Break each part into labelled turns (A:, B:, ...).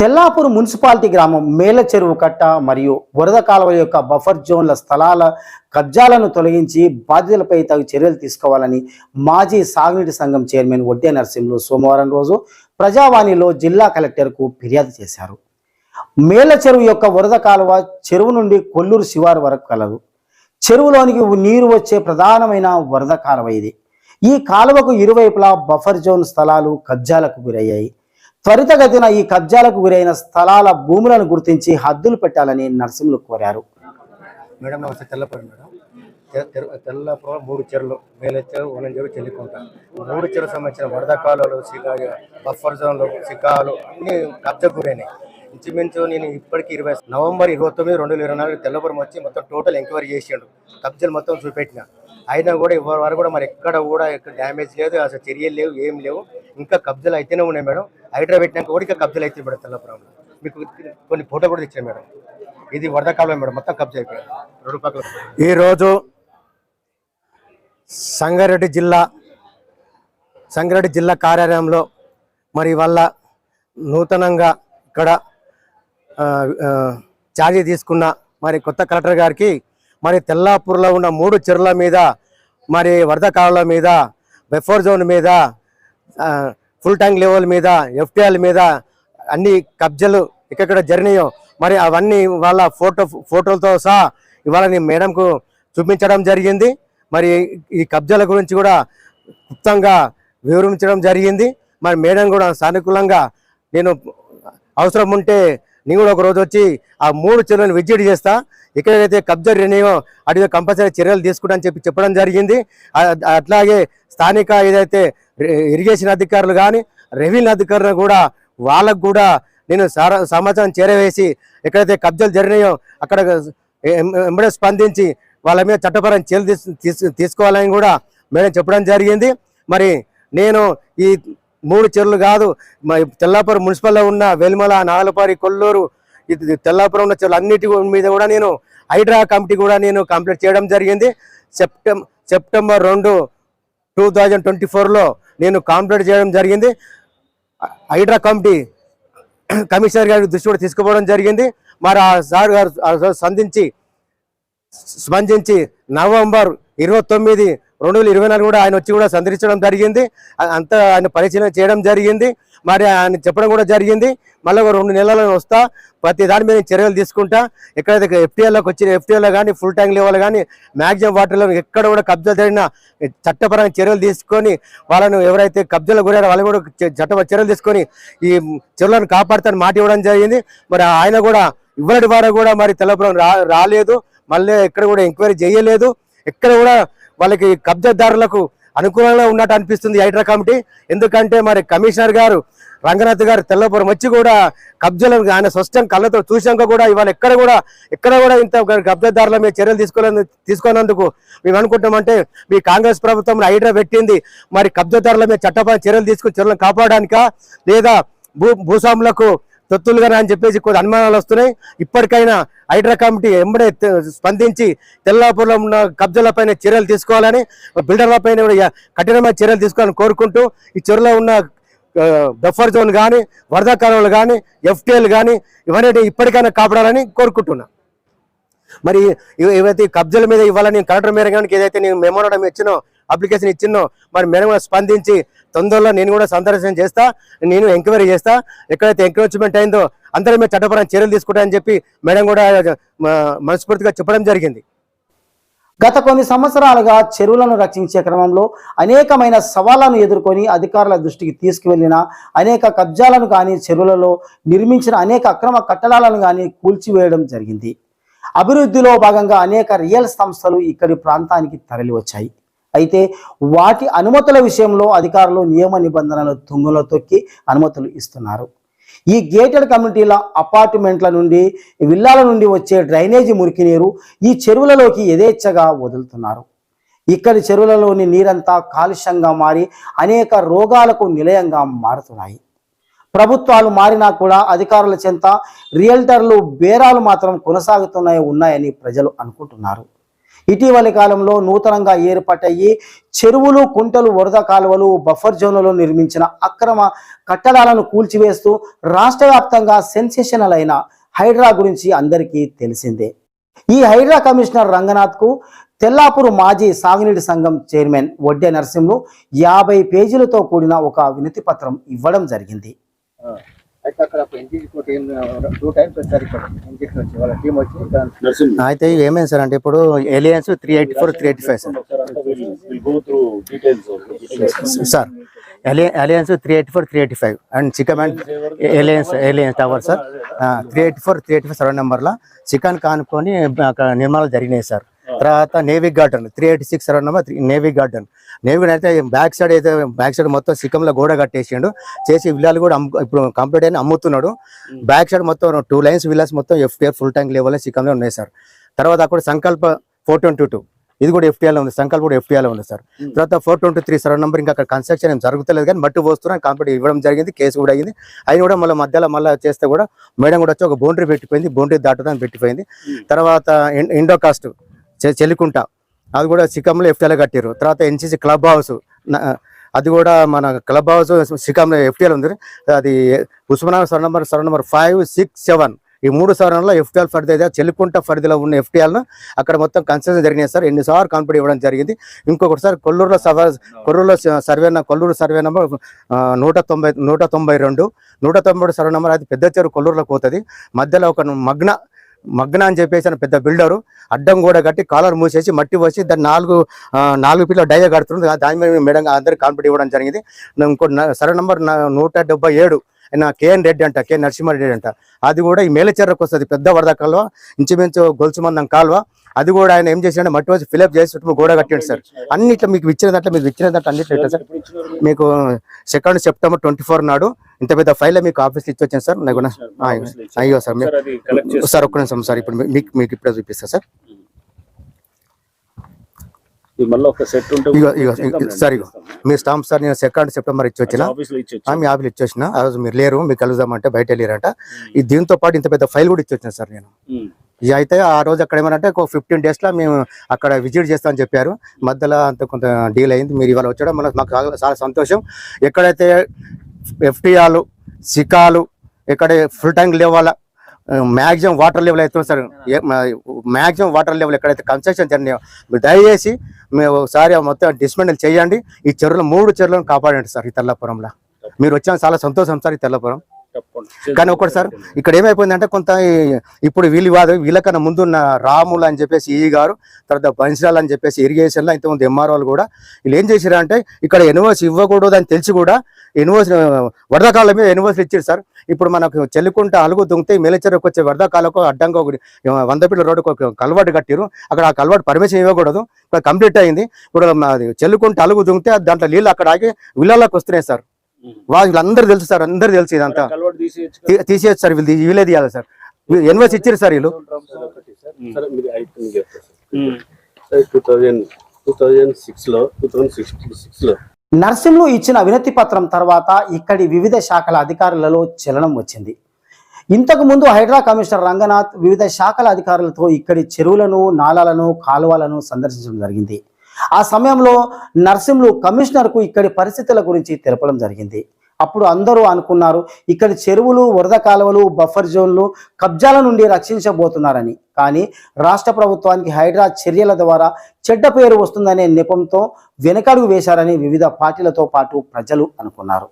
A: Tellapur municipality గ్రామం మేల చెరువు కట్ట మరియు వరద కాలువ యొక్క బఫర్ జోన్ల స్థలాల కబ్జాలను తొలగించి బాధ్యులపై తగు చర్యలు తీసుకోవాలని మాజీ సాగునీటి సంఘం చైర్మన్ వడ్డే నరసింహులు సోమవారం రోజు ప్రజావాణిలో జిల్లా కలెక్టర్కు ఫిర్యాదు చేశారు. మేల చెరువు యొక్క వరద కాలువ చెరువు నుండి కొల్లూరు శివారు వరకు కలదు. చెరువులోనికి నీరు వచ్చే ప్రధానమైన వరద కాలువ ఇది. ఈ కాలువకు ఇరువైపులా బఫర్ జోన్ స్థలాలు కబ్జాలకు గురయ్యాయి. త్వరితగతిన ఈ కబ్జాలకు గురైన స్థలాల భూములను గుర్తించి హద్దులు పెట్టాలని నరసింహులు కోరారు.
B: మేడం నమస్తే తెల్లపూడి మేడం. తెల్ల తెల్లపురం మూడు చెరువులు మేలే చెరువు చెరువు చెల్లికుంట. మూడు చెరువు సంబంధించిన వరద కాలువలు సికా బఫర్ జోన్లు సికాలు అన్ని కబ్జా గురైనాయి. ఇంచుమించు నేను ఇప్పటికి ఇరవై నవంబర్ ఇరవై తొమ్మిది రెండు వేల ఇరవై నాలుగు తెల్లపురం వచ్చి మొత్తం టోటల్ ఎంక్వైరీ చేసిండు. కబ్జాలు మొత్తం చూపెట్టిన. అయినా కూడా ఇవ్వరి వరకు కూడా మరి ఎక్కడ కూడా ఎక్కడ డ్యామేజ్ లేదు అసలు చర్యలు లేవు ఏం లేవు. ఇంకా కబ్జాలు అయితేనే ఉన్నాయి మేడం. హైడ్రా పెట్టినాక కూడా ఇంకా కబ్జాలు అయితే మేడం తెల్లపురంలో మీకు కొన్ని ఫోటో కూడా తెచ్చాను మేడం. ఇది వరద మేడం మొత్తం కబ్జా అయిపోయింది. రెండు పక్కల ఈరోజు సంగారెడ్డి జిల్లా సంగారెడ్డి జిల్లా కార్యాలయంలో మరి వల్ల నూతనంగా ఇక్కడ ఛార్జీ తీసుకున్న మరి కొత్త కలెక్టర్ గారికి మరి తెల్లాపూర్లో ఉన్న మూడు చెరువుల మీద మరి వరద కాలువల మీద బెఫోర్ జోన్ మీద ఫుల్ ట్యాంక్ లెవెల్ మీద ఎఫ్టీఎల్ మీద అన్ని కబ్జాలు ఎక్కడెక్కడ జరిగినాయో మరి అవన్నీ వాళ్ళ ఫోటో ఫోటోలతో సహా ఇవాళ నేను మేడంకు చూపించడం జరిగింది. మరి ఈ కబ్జాల గురించి కూడా క్లుప్తంగా వివరించడం జరిగింది. మరి మేడం కూడా సానుకూలంగా నేను అవసరం ఉంటే నేను కూడా ఒక రోజు వచ్చి ఆ మూడు చెరువులను విజిట్ చేస్తా. ఎక్కడైతే కబ్జా రెన్యూ అటు కంపల్సరీ చర్యలు తీసుకుంటా అని చెప్పి చెప్పడం జరిగింది. అట్లాగే స్థానిక ఏదైతే ఇరిగేషన్ అధికారులు కానీ రెవెన్యూ అధికారులు కూడా వాళ్ళకు కూడా నేను సారా సమాచారం చేరవేసి ఎక్కడైతే కబ్జాలు జరిగినాయో అక్కడ ఎంబడే స్పందించి వాళ్ళ మీద చట్టపరమైన చర్యలు తీసు- తీసుకోవాలని కూడా మేడం చెప్పడం జరిగింది. మరి నేను ఈ మూడు చెరువులు కాదు. తెల్లాపురం మున్సిపల్లో ఉన్న వెల్మల నాగలపారి కొల్లూరు తెల్లాపురం ఉన్న చెరువులు అన్నిటి మీద కూడా నేను హైడ్రా కమిటీ కూడా నేను కంప్లీట్ చేయడం జరిగింది. సెప్టెం సెప్టెంబర్ రెండు టూ థౌజండ్ ట్వంటీ ఫోర్లో నేను కంప్లీట్ చేయడం జరిగింది. హైడ్రా కమిటీ కమిషనర్ గారి దృష్టి కూడా తీసుకుపోవడం జరిగింది. మరి ఆ సార్ గారు సంధించి స్పందించి నవంబర్ ఇరవై తొమ్మిది రెండు వేల ఇరవై నాలుగు కూడా ఆయన వచ్చి కూడా సందర్శించడం జరిగింది. అంతా ఆయన పరిశీలన చేయడం జరిగింది. మరి ఆయన చెప్పడం కూడా జరిగింది. మళ్ళీ ఒక రెండు నెలల్లో వస్తా ప్రతి దాని మీద చర్యలు తీసుకుంటా. ఎక్కడైతే ఎఫ్టీఎల్లోకి వచ్చిన ఎఫ్టీఎల్లో కానీ ఫుల్ ట్యాంక్ లెవెల్ కానీ మ్యాక్సిమం వాటర్లో ఎక్కడ కూడా కబ్జా జరిగిన చట్టపరమైన చర్యలు తీసుకొని వాళ్ళను ఎవరైతే కబ్జాలు గురారో వాళ్ళు కూడా చట్టపర చట్ట చర్యలు తీసుకొని ఈ చెరువులను కాపాడుతాను మాట ఇవ్వడం జరిగింది. మరి ఆయన కూడా ఇవ్వటి వారు కూడా మరి తెల్లపురం రా రాలేదు. మళ్ళీ ఎక్కడ కూడా ఎంక్వైరీ చేయలేదు. ఎక్కడ కూడా వాళ్ళకి కబ్జాదారులకు అనుకూలంగా ఉన్నట్టు అనిపిస్తుంది హైడ్రా కమిటీ. ఎందుకంటే మరి కమిషనర్ గారు రంగనాథ్ గారు తెల్లపురం వచ్చి కూడా కబ్జాలను ఆయన స్పష్టం కళ్ళతో చూశాక కూడా ఇవాళ ఎక్కడ కూడా ఎక్కడ కూడా ఇంత కబ్జాదారుల మీద చర్యలు తీసుకోలేదు తీసుకున్నందుకు మేము అనుకుంటామంటే మీ కాంగ్రెస్ ప్రభుత్వం హైడ్రా పెట్టింది. మరి కబ్జాదారుల మీద చట్టపరమైన చర్యలు తీసుకుని చర్యలను కాపాడడానికా లేదా భూ భూస్వాములకు తొత్తులుగా అని చెప్పేసి కొన్ని అనుమానాలు వస్తున్నాయి. ఇప్పటికైనా హైడ్రా కమిటీ ఎంబడే స్పందించి తెల్లాపూర్లో ఉన్న కబ్జాలపైన చర్యలు తీసుకోవాలని బిల్డర్లపైన కూడా కఠినమైన చర్యలు తీసుకోవాలని కోరుకుంటూ ఈ చెరువులో ఉన్న బఫర్ జోన్ కానీ వరద కాలువలు కానీ ఎఫ్టీఎల్ కానీ ఇవన్నీ ఇప్పటికైనా కాపాడాలని కోరుకుంటున్నా. మరి ఏవైతే కబ్జాల మీద ఇవ్వాలని కలెక్టర్ మేర కానీ ఏదైతే నేను మెమోరాండం ఇచ్చినో అప్లికేషన్ ఇచ్చినో మరి మేడం కూడా స్పందించి తొందరలో నేను కూడా సందర్శన చేస్తా నేను ఎంక్వైరీ చేస్తా. ఎక్కడైతే ఎంక్రోచ్మెంట్ అయిందో అందరి మేము చట్టపరమైన చర్యలు తీసుకుంటామని చెప్పి మేడం కూడా మనస్ఫూర్తిగా చెప్పడం జరిగింది.
A: గత కొన్ని సంవత్సరాలుగా చెరువులను రక్షించే క్రమంలో అనేకమైన సవాళ్ళను ఎదుర్కొని అధికారుల దృష్టికి తీసుకువెళ్ళిన అనేక కబ్జాలను కానీ చెరువులలో నిర్మించిన అనేక అక్రమ కట్టడాలను కానీ కూల్చివేయడం జరిగింది. అభివృద్ధిలో భాగంగా అనేక రియల్ సంస్థలు ఇక్కడి ప్రాంతానికి తరలి వచ్చాయి అయితే వాటి అనుమతుల విషయంలో అధికారులు నియమ నిబంధనలు తుంగలో తొక్కి అనుమతులు ఇస్తున్నారు. ఈ గేటెడ్ కమ్యూనిటీల అపార్ట్మెంట్ల నుండి విల్లాల నుండి వచ్చే డ్రైనేజీ మురికి నీరు ఈ చెరువులలోకి యథేచ్ఛగా వదులుతున్నారు. ఇక్కడి చెరువులలోని నీరంతా కాలుష్యంగా మారి అనేక రోగాలకు నిలయంగా మారుతున్నాయి. ప్రభుత్వాలు మారినా కూడా అధికారుల చెంత రియల్టర్లు బేరాలు మాత్రం కొనసాగుతున్నాయి ఉన్నాయని ప్రజలు అనుకుంటున్నారు. ఇటీవలి కాలంలో నూతనంగా ఏర్పాటయ్యి చెరువులు కుంటలు వరద కాలువలు బఫర్ జోన్లలో నిర్మించిన అక్రమ కట్టడాలను కూల్చివేస్తూ రాష్ట్ర వ్యాప్తంగా సెన్సేషనల్ అయిన హైడ్రా గురించి అందరికీ తెలిసిందే. ఈ హైడ్రా కమిషనర్ రంగనాథ్కు తెల్లాపూర్ మాజీ సాగునీటి సంఘం చైర్మన్ వడ్డే నరసింహులు యాభై పేజీలతో కూడిన ఒక వినతి పత్రం ఇవ్వడం జరిగింది.
C: అయితే అక్కడ ఎన్టీసీ కోటి టూ టైమ్స్ వచ్చారు ఇక్కడ. ఎన్టీసీ వచ్చి వాళ్ళ టీం వచ్చి ఇక్కడ
D: నరసింహ్.
B: అయితే ఇవి ఏమైంది సార్ అంటే ఇప్పుడు aliens three eighty four three eighty five sir. Sir. Aliens three eighty four three eighty five and chicken aliens aliens tower sir. Three eighty four three eighty five survey నెంబర్లో chicken కానుకొని అక్కడ నిర్మాణాలు జరిగినాయి sir. తర్వాత navy garden three eighty six survey number navy garden navy garden అయితే back side అయితే back side మొత్తం సిక్కంలో గోడ కట్టేసిండు. చేసి విల్లాలు కూడా అమ్ము- ఇప్పుడు కంప్లీట్ అయిన అమ్ముతున్నాడు. బ్యాక్ సైడ్ మొత్తం టూ లైన్స్ విల్లాస్ మొత్తం ఎఫ్టీఆర్ ఫుల్ ట్యాంక్ లెవెల్ సిక్కంలో ఉన్నాయి సార్. తర్వాత అక్కడ సంకల్ప ఫోర్ ట్వంటీ టూ ఇది కూడా FTL లో ఉంది సంకల్ప కూడా FTL లో ఉంది సార్. తర్వాత four twenty three survey number ఇంకా అక్కడ కన్స్ట్రక్షన్ ఏం జరుగుతలేదు కానీ మట్టి పోస్తున్నాం కంప్లీట్ ఇవ్వడం జరిగింది కేసు కూడా అయింది. అది కూడా మళ్ళీ మధ్యలో మళ్ళీ చేస్తే కూడా మేడం కూడా వచ్చి ఒక బౌండరీ పెట్టిపోయింది బౌండరీ దాటడానికి పెట్టిపోయింది. తర్వాత ఇండో కాస్ట్ చెలికుంట అది కూడా సిక్కంలో ఎఫ్టీఎల్ కట్టారు తర్వాత ఎన్సీసీ క్లబ్ హౌస్ అది కూడా మన క్లబ్ హౌస్ సిక్కంలో ఎఫ్టీఎల్ ఉంది. అది Osmanabad sir number sir number five six seven. ఈ మూడు సవరణలో ఎఫ్టీఎల్ పరిధి అయితే చెల్లికుంట పరిధిలో ఉన్న ఎఫ్టీఎల్ను అక్కడ మొత్తం కన్సెషన్ జరిగినాయి సార్. ఎన్నిసార్లు కంప్లీట్ ఇవ్వడం జరిగింది. ఇంకొకటి సార్ కొల్లూరులో సవ కొల్లూరులో సర్వే కొల్లూరు సర్వే నెంబర్ నూట తొంభై నూట తొంభై రెండు. నూట తొంభై సర్వే నెంబర్ అది పెద్ద చెరువు కొల్లూరులోకి పోతుంది. మధ్యలో ఒక మగ్న మగ్న అని చెప్పేసి అని పెద్ద బిల్డరు. అడ్డం కూడా కట్టి కాలర్ మూసేసి మట్టి పోసి దాన్ని నాలుగు నాలుగు పిల్లలు డయ కడుతుంది దాని మీద మేడం అందరికి కాంపిటీ ఇవ్వడం జరిగింది. ఇంకో సరే నెంబర్ నూట డెబ్బై ఏడు ఆయన కేఎన్ రెడ్డి అంట కే నరసింహారెడ్డి అంట. అది కూడా ఈ మేలచెర్రకు వస్తుంది పెద్ద వరద కాలువ. ఇంచుమించు గొలుసు మందం కాలువ. అది కూడా ఆయన ఏం చేసిండే మట్టి వచ్చి ఫిలప్ చేసి చుట్టూ గోడ కట్టిండు సార్. అన్నిట్లో మీకు ఇచ్చిన దాంట్లో మీకు ఇచ్చిన దాంట్లో అన్నిట్లో ఇట్లా సార్. మీకు సెకండ్ సెప్టెంబర్ ట్వంటీ ఫోర్ నాడు ఇంత పెద్ద ఫైల్ మీకు ఆఫీస్ ఇచ్చి వచ్చాను సార్. నాకు అయ్యో సార్
D: సార్
B: ఒక్క నిమిషం సార్ ఇప్పుడు మీకు మీకు ఇప్పుడే చూపిస్తా సార్. సార్ ఇగో. మీ స్టాంప్ సార్ నేను సెకండ్ సెప్టెంబర్ ఇచ్చి వచ్చిన. మీ ఆఫీస్ ఇచ్చి వచ్చిన. ఆ రోజు మీరు లేరు మీకు కలుద్దామంటే బయట వెళ్ళారంట. ఈ దీంతో పాటు ఇంత పెద్ద ఫైల్ కూడా ఇచ్చి వచ్చిన సార్ నేను. ఇది అయితే ఆ రోజు అక్కడ ఏమనంటే ఒక ఫిఫ్టీన్ డేస్లో మేము అక్కడ విజిట్ చేస్తామని చెప్పారు. మధ్యలో అంత కొంత డీల్ అయింది. మీరు ఇవాళ వచ్చాడు మనకు మాకు చాలా- చాలా సంతోషం. ఎక్కడైతే ఎఫ్టీఆలు సికాలు ఎక్కడ ఫుల్ ట్యాంక్ లేవాలా మ్యాక్సిమం వాటర్ లెవెల్ అయితే సార్ మ్యాక్సిమం వాటర్ లెవెల్ ఎక్కడైతే కన్స్ట్రక్షన్ జరిగినాయో మీరు దయచేసి మేము ఒకసారి మొత్తం డిస్మెంటల్ చేయండి. ఈ చెరువులు మూడు చెరువులను కాపాడండి సార్ ఈ తెల్లపురంలో. మీరు వచ్చిన చాలా సంతోషం సార్ ఈ తెల్లపురం. కానీ ఒకటి సార్ ఇక్కడ ఏమైపోయిందంటే కొంత ఇప్పుడు వీళ్ళు కాదు వీళ్ళకన్నా ముందున్న రాములు అని చెప్పేసి ఈ గారు తర్వాత బన్సిరాలు అని చెప్పేసి ఇరిగేషన్లో ఇంతకుముందు ఎంఆర్ఓలు కూడా వీళ్ళు ఏం చేశారంటే ఇక్కడ ఎన్ఓసి ఇవ్వకూడదు అని తెలిసి కూడా ఎన్ఓసి వరదకాలం మీద ఎన్ఓసి ఇచ్చారు సార్. ఇప్పుడు మనకు చెల్లికుంట అలుగు దుంగితే మేలచెరకు వచ్చే వరదకాలకు అడ్డంగా ఒక వంద పిల్లల రోడ్డుకు ఒక కలవాటు కట్టారు అక్కడ ఆ కలవాటు పర్మిషన్ ఇవ్వకూడదు. ఇప్పుడు కంప్లీట్ అయింది. ఇప్పుడు చెల్లుకుంట అలుగు దుంగితే దాంట్లో నీళ్ళు అక్కడ ఆగి విల్లాలకు వస్తున్నాయి సార్. వాళ్ళందరూ తెలుసు సార్ అందరు తెలుసు ఇదంతా.
D: తీసేయచ్చు
B: సార్ వీళ్ళు వీళ్ళే తీయాలి సార్. ఎన్వైస్ ఇచ్చారు సార్ వీళ్ళు.
D: సరే మీరు ఐదు చెప్తారు sir. Two thousand two thousand సిక్స్లో టూ థౌజండ్ సిక్స్ సిక్స్లో
A: నర్సింహులు ఇచ్చిన వినతి పత్రం తర్వాత ఇక్కడి వివిధ శాఖల అధికారులలో చలనం వచ్చింది. ఇంతకు ముందు హైడ్రా కమిషనర్ రంగనాథ్ వివిధ శాఖల అధికారులతో ఇక్కడి చెరువులను నాలాలను కాలువలను సందర్శించడం జరిగింది. ఆ సమయంలో నర్సింహులు కమిషనర్కు ఇక్కడి పరిస్థితుల గురించి తెలపడం జరిగింది. అప్పుడు అందరూ అనుకున్నారు ఇక్కడి చెరువులు వరద కాలువలు బఫర్ జోన్లు కబ్జాల నుండి రక్షించబోతున్నారని. కానీ రాష్ట్ర ప్రభుత్వానికి హైడ్రా చర్యల ద్వారా చెడ్డ పేరు వస్తుందనే నెపంతో వెనకడుగు వేశారని వివిధ పార్టీలతో పాటు ప్రజలు అనుకున్నారు.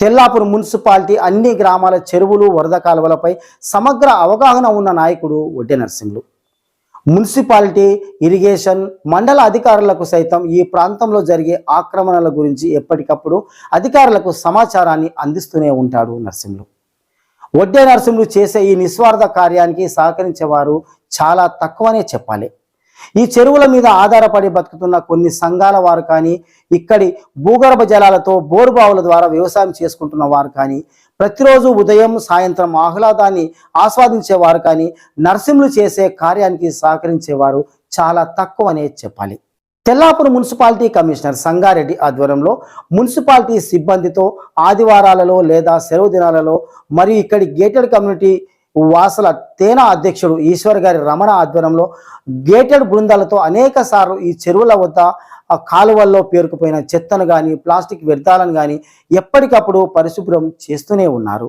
A: తెల్లాపూర్ మున్సిపాలిటీ అన్ని గ్రామాల చెరువులు వరద కాలువలపై సమగ్ర అవగాహన ఉన్న నాయకుడు వడ్డే నరసింహులు. మున్సిపాలిటీ ఇరిగేషన్ మండల అధికారులకు సైతం ఈ ప్రాంతంలో జరిగే ఆక్రమణల గురించి ఎప్పటికప్పుడు అధికారులకు సమాచారాన్ని అందిస్తూనే ఉంటాడు నరసింహులు. వడ్డే నరసింహులు చేసే ఈ నిస్వార్థ కార్యానికి సహకరించేవారు చాలా తక్కువనే చెప్పాలి. ఈ చెరువుల మీద ఆధారపడి బతుకుతున్న కొన్ని సంఘాల వారు కానీ ఇక్కడి భూగర్భ జలాలతో బోరుబావుల ద్వారా వ్యవసాయం చేసుకుంటున్న వారు కానీ ప్రతిరోజు ఉదయం సాయంత్రం ఆహ్లాదాన్ని ఆస్వాదించేవారు కానీ నర్సింహులు చేసే కార్యానికి సహకరించేవారు చాలా తక్కువనే చెప్పాలి. తెల్లాపూర్ మున్సిపాలిటీ కమిషనర్ సంగారెడ్డి ఆధ్వర్యంలో మున్సిపాలిటీ సిబ్బందితో ఆదివారాలలో లేదా సెలవు దినాలలో మరియు ఇక్కడి గేటెడ్ కమ్యూనిటీ వాసల తేనా అధ్యక్షుడు ఈశ్వర్ గారి రమణ ఆధ్వర్యంలో గేటెడ్ బృందాలతో అనేక సార్లు ఈ చెరువుల వద్ద ఆ కాలువల్లో పేరుకుపోయిన చెత్తను కానీ ప్లాస్టిక్ వ్యర్థాలను కానీ ఎప్పటికప్పుడు పరిశుభ్రం చేస్తూనే ఉన్నారు.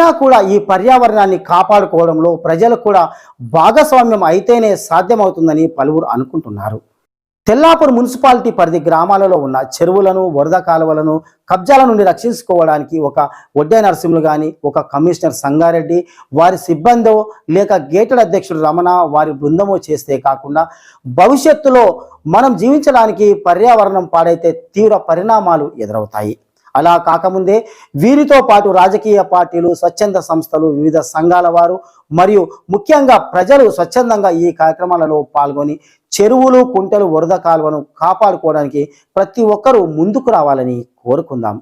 A: అయినా కూడా ఈ పర్యావరణాన్ని కాపాడుకోవడంలో ప్రజలు కూడా భాగస్వామ్యం అయితేనే సాధ్యమవుతుందని పలువురు అనుకుంటున్నారు. తెల్లాపూర్ మున్సిపాలిటీ పరిధి గ్రామాలలో ఉన్న చెరువులను వరద కాలువలను కబ్జాల నుండి రక్షించుకోవడానికి ఒక వడ్డే నరసింహులు కానీ ఒక కమిషనర్ సంగారెడ్డి వారి సిబ్బందో లేక గేటెడ్ అధ్యక్షుడు రమణ వారి బృందమో చేస్తే కాకుండా భవిష్యత్తులో మనం జీవించడానికి పర్యావరణం పాడైతే తీవ్ర పరిణామాలు ఎదురవుతాయి. అలా కాకముందే వీరితో పాటు రాజకీయ పార్టీలు స్వచ్ఛంద సంస్థలు వివిధ సంఘాల వారు మరియు ముఖ్యంగా ప్రజలు స్వచ్ఛందంగా ఈ కార్యక్రమాలలో పాల్గొని చెరువులు కుంటలు వరద కాలువను కాపాడుకోవడానికి ప్రతి ఒక్కరూ ముందుకు రావాలని కోరుకుందాం.